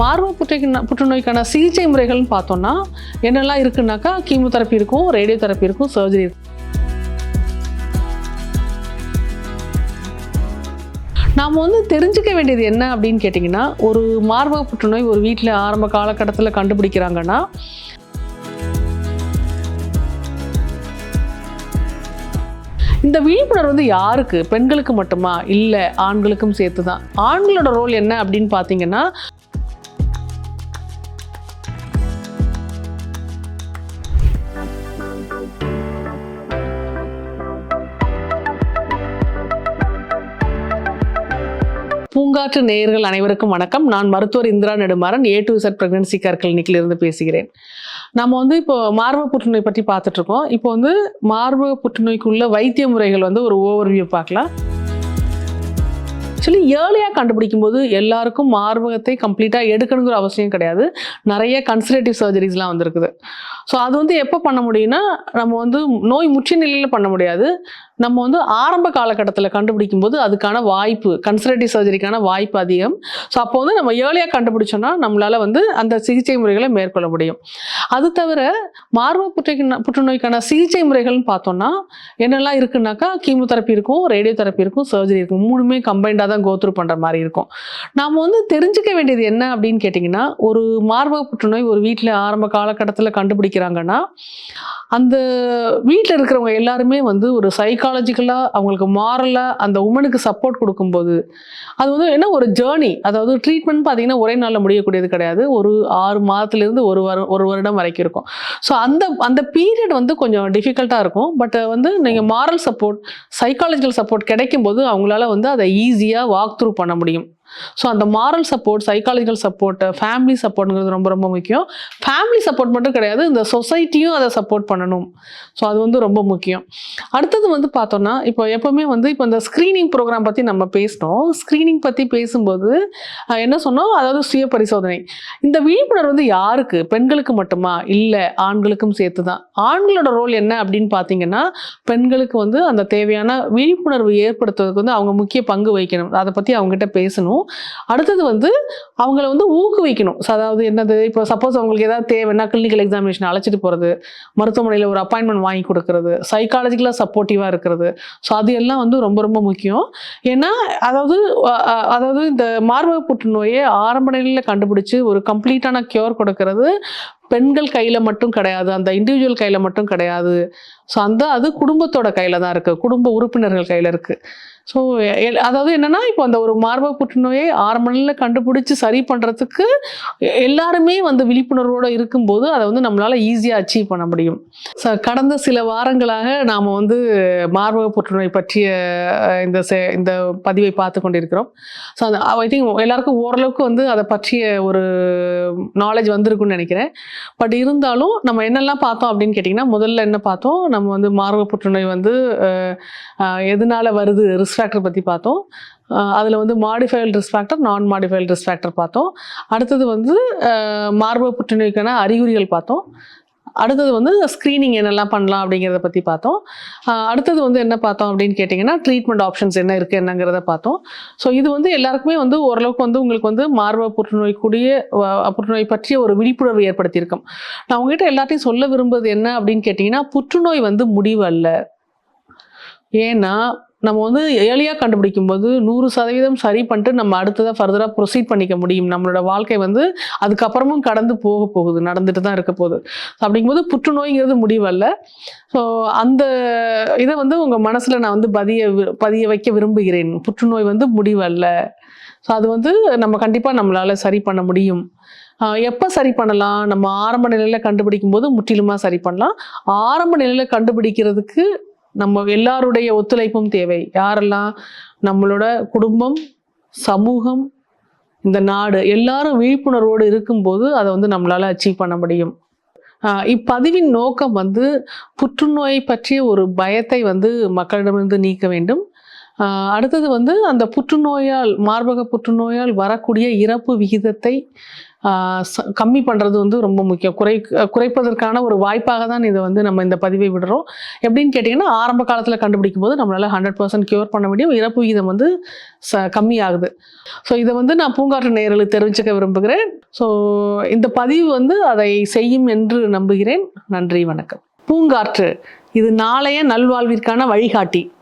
மார்பக புற்றுநோய்க்கு புற்றுநோய்க்கான சிகிச்சை முறைகள்னு பார்த்தோம்னா என்னெல்லாம் இருக்குன்னாக்கா கீமோதெரப்பி இருக்கும் ரேடியோ தெரப்பி இருக்கும் சர்ஜரி இருக்கும். நாம் வந்து தெரிஞ்சுக்க வேண்டியது என்ன அப்படின்னு கேட்டிங்கன்னா ஒரு மார்பக புற்றுநோய் ஒரு வீட்டில் ஆரம்ப காலகட்டத்தில் கண்டுபிடிக்கிறாங்கன்னா இந்த விழிப்புணர்வு வந்து யாருக்கு? பெண்களுக்கு மட்டுமா? இல்லை ஆண்களுக்கும் சேர்த்து தான் ஆண்களோட ரோல் என்ன அப்படின்னு பார்த்தீங்கன்னா பூங்காற்று நேயர்கள் அனைவருக்கும் வணக்கம். நான் மருத்துவர் Indira Nedumaran A to Z pregnancy care கிளினிக்ல இருந்து பேசுகிறேன். நம்ம வந்து இப்போ மார்பக புற்றுநோய் பற்றி பார்த்துட்டு இருக்கோம் இப்போ வந்து மார்பக புற்றுநோய்க்குள்ள வைத்திய முறைகள் வந்து ஒரு ஓவர்வியூ பார்க்கலாம். ஆக்சுவலி ஏர்லியாக கண்டுபிடிக்கும் போது எல்லாருக்கும் மார்பகத்தை கம்ப்ளீட்டாக எடுக்கணுங்கிற அவசியம் கிடையாது. நிறைய கன்சர்வேட்டிவ் சர்ஜரிஸ்லாம் வந்திருக்குது. ஸோ அது வந்து எப்போ பண்ண முடியும்னா நம்ம வந்து நோய் முற்றிய நிலையில் பண்ண முடியாது. நம்ம வந்து ஆரம்ப காலகட்டத்தில் கண்டுபிடிக்கும் போது அதுக்கான வாய்ப்பு கன்சர்வேட்டிவ் சர்ஜரிக்கான வாய்ப்பு அதிகம். ஸோ அப்போ வந்து நம்ம ஏர்லியாக கண்டுபிடிச்சோன்னா நம்மளால் வந்து அந்த சிகிச்சை முறைகளை மேற்கொள்ள முடியும். அது தவிர மார்பக புற்று புற்றுநோய்க்கான சிகிச்சை முறைகள்னு பார்த்தோம்னா என்னெல்லாம் இருக்குன்னாக்கா கீமோதெரப்பி இருக்கும் ரேடியோ தெரப்பி இருக்கும் சர்ஜரி இருக்கும். மூணுமே கம்பைண்டாக தான் கோத்ரூ பண்ணுற மாதிரி இருக்கும். நாம் வந்து தெரிஞ்சுக்க வேண்டியது என்ன அப்படின்னு கேட்டிங்கன்னா ஒரு மார்பக புற்றுநோய் ஒரு வீட்டில் ஆரம்ப காலகட்டத்தில் கண்டுபிடிக்கிறாங்கன்னா அந்த வீட்டில் இருக்கிறவங்க எல்லாருமே வந்து ஒரு சைக்காலஜிக்கலாக அவங்களுக்கு மாறலாக அந்த உமனுக்கு சப்போர்ட் கொடுக்கும்போது அது வந்து என்ன ஒரு ஜேர்னி அதாவது ட்ரீட்மெண்ட் பார்த்தீங்கன்னா ஒரே நாளில் முடியக்கூடியது கிடையாது. ஒரு ஆறு மாதத்துலேருந்து ஒரு வரு ஒரு வருடம் வரைக்கும் இருக்கும். ஸோ அந்த அந்த பீரியட் வந்து கொஞ்சம் டிஃபிகல்ட்டாக இருக்கும். பட் வந்து நீங்கள் மாரல் சப்போர்ட் சைக்காலஜிக்கல் சப்போர்ட் கிடைக்கும்போது அவங்களால வந்து அதை ஈஸியாக வாக் த்ரூ பண்ண முடியும். ஸோ அந்த moral support psychological support family சப்போர்ட்ங்கிறது ரொம்ப ரொம்ப முக்கியம். ஃபேமிலி சப்போர்ட் மட்டும் கிடையாது இந்த சொசைட்டியும் அதை சப்போர்ட் பண்ணணும். ஸோ அது வந்து ரொம்ப முக்கியம். அடுத்தது வந்து பார்த்தோன்னா இப்போ எப்போவுமே வந்து இப்போ இந்த ஸ்க்ரீனிங் ப்ரோக்ராம் பற்றி நம்ம பேசினோம். ஸ்க்ரீனிங் பற்றி பேசும்போது என்ன சொன்னோம்? அதாவது சுய பரிசோதனை இந்த விழிப்புணர்வு வந்து யாருக்கு? பெண்களுக்கு மட்டுமா? இல்லை ஆண்களுக்கும் சேர்த்து தான் ஆண்களோட ரோல் என்ன அப்படின்னு பார்த்தீங்கன்னா பெண்களுக்கு வந்து அந்த தேவையான விழிப்புணர்வு ஏற்படுத்துவதற்கு வந்து அவங்க முக்கிய பங்கு வகிக்கணும். அதை பற்றி அவங்ககிட்ட பேசணும். அடுத்தது வந்து அவங்கள வந்து ஊக்குவிக்கணும். ஸோ அதாவது என்னது? இப்போ சப்போஸ் அவங்களுக்கு ஏதாவது தேவைன்னா கிளினிக்கல் எக்ஸாமினேஷன் அழைச்சிட்டு போகிறது மருத்துவமனையில் ஒரு அப்பாயின்மெண்ட் வாங்கி கொடுக்கறது சைக்காலஜிக்கலாக சப்போர்ட்டிவாக இருக்கிறது. ஸோ அது எல்லாம் வந்து ரொம்ப ரொம்ப முக்கியம். ஏன்னா அதாவது அதாவது இந்த மார்பக புற்றுநோயை ஆரம்ப நிலையில் கண்டுபிடிச்சு ஒரு கம்ப்ளீட்டான க்யூர் கொடுக்கறது பெண்கள் கையில் மட்டும் கிடையாது அந்த இண்டிவிஜுவல் கையில் மட்டும் கிடையாது. ஸோ அந்த அது குடும்பத்தோட கையில் தான் இருக்குது குடும்ப உறுப்பினர்கள் கையில் இருக்குது ஸோ அதாவது என்னென்னா இப்போ அந்த ஒரு மார்பக புற்றுநோயை ஆரம்ப நிலையில் கண்டுபிடிச்சி சரி பண்ணுறதுக்கு எல்லாருமே வந்து விழிப்புணர்வோடு இருக்கும்போது அதை வந்து நம்மளால் ஈஸியாக அச்சீவ் பண்ண முடியும். ஸோ கடந்த சில வாரங்களாக நாம் வந்து மார்பக புற்றுநோய் பற்றிய இந்த செ- இந்த பதிவை பார்த்து கொண்டிருக்கிறோம். ஸோ அந்த ஐ திங்க் எல்லாருக்கும் ஓரளவுக்கு வந்து அதை பற்றிய ஒரு நாலேஜ் வந்திருக்குன்னு நினைக்கிறேன். பட் இருந்தாலும் நம்ம என்னெல்லாம் பார்த்தோம் அப்படின்னு கேட்டிங்கன்னா முதல்ல என்ன பார்த்தோம்? நம்ம வந்து மார்பக புற்றுநோய் வந்து எதனால் எதனால வருது? ரிஸ்க் ஃபேக்டர் பற்றி பார்த்தோம். அதில் வந்து மாடிஃபைல் ரிஸ்க் ஃபேக்டர் நான் மாடிஃபைல் ரிஸ்க் ஃபேக்டர் பார்த்தோம். அடுத்தது வந்து மார்பக புற்றுநோய்க்கான அறிகுறிகள் பார்த்தோம். அடுத்தது வந்து ஸ்க்ரீனிங் என்னெல்லாம் பண்ணலாம் அப்படிங்கிறத பற்றி பார்த்தோம். அடுத்தது வந்து என்ன பார்த்தோம் அப்படின்னு கேட்டிங்கன்னா ட்ரீட்மெண்ட் ஆப்ஷன்ஸ் என்ன இருக்குது என்னங்கிறத பார்த்தோம். ஸோ இது வந்து எல்லாருக்குமே வந்து ஓரளவுக்கு வந்து உங்களுக்கு வந்து மார்பக புற்றுநோய் கூடிய புற்றுநோய் பற்றிய ஒரு விழிப்புணர்வு ஏற்படுத்தியிருக்கோம். நான் உங்ககிட்ட எல்லாத்தையும் சொல்ல விரும்புவது என்ன அப்படின்னு கேட்டிங்கன்னா புற்றுநோய் வந்து முடிவு அல்ல. ஏன்னா நம்ம வந்து ஏர்லியாக கண்டுபிடிக்கும் போது நூறு சதவீதம் சரி பண்ணிட்டு நம்ம அடுத்ததாக ஃபர்தராக ப்ரொசீட் பண்ணிக்க முடியும். நம்மளோட வாழ்க்கை வந்து அதுக்கப்புறமும் கடந்து போக போகுது நடந்துட்டு தான் இருக்க போகுது. அப்படிங்கும்போது புற்றுநோய்ங்கிறது முடிவல்ல. ஸோ அந்த இதை வந்து உங்கள் மனசில் நான் வந்து பதிய வி- பதிய வைக்க விரும்புகிறேன். புற்றுநோய் வந்து முடிவல்ல. ஸோ அது வந்து நம்ம கண்டிப்பாக நம்மளால் சரி பண்ண முடியும். எப்போ சரி பண்ணலாம்? நம்ம ஆரம்ப நிலையில் கண்டுபிடிக்கும் போது முற்றிலுமாக சரி பண்ணலாம். ஆரம்ப நிலையில் கண்டுபிடிக்கிறதுக்கு நம்ம எல்லாருடைய ஒத்துழைப்பும் தேவை. யாரெல்லாம் நம்மளோட குடும்பம் சமூகம் இந்த நாடு எல்லாரும் விழிப்புணர்வோடு இருக்கும்போது அதை வந்து நம்மளால் அச்சீவ் பண்ண முடியும். இப்பதிவின் நோக்கம் வந்து புற்றுநோய் பற்றிய ஒரு பயத்தை வந்து மக்களிடமிருந்து நீக்க வேண்டும். அடுத்தது வந்து அந்த புற்றுநோயால் மார்பக புற்றுநோயால் வரக்கூடிய இறப்பு விகிதத்தை ச- கம்மி பண்ணுறது வந்து ரொம்ப முக்கியம். குறை குறைப்பதற்கான ஒரு வாய்ப்பாக தான் இதை வந்து நம்ம இந்த பதிவை விடுறோம். எப்படின்னு கேட்டிங்கன்னா ஆரம்ப காலத்தில் கண்டுபிடிக்கும் போது நம்மளால் ஹண்ட்ரட் பர்சன்ட் க்யூர் பண்ண முடியும். இறப்பு விகிதம் வந்து ச கம்மியாகுது. ஸோ இதை வந்து நான் பூங்காற்று நேரலுக்கு தெரிவிச்சுக்க விரும்புகிறேன். ஸோ இந்த பதிவு வந்து அதை செய்யும் என்று நம்புகிறேன். நன்றி வணக்கம். பூங்காற்று இது நாளைய நல்வாழ்விற்கான வழிகாட்டி.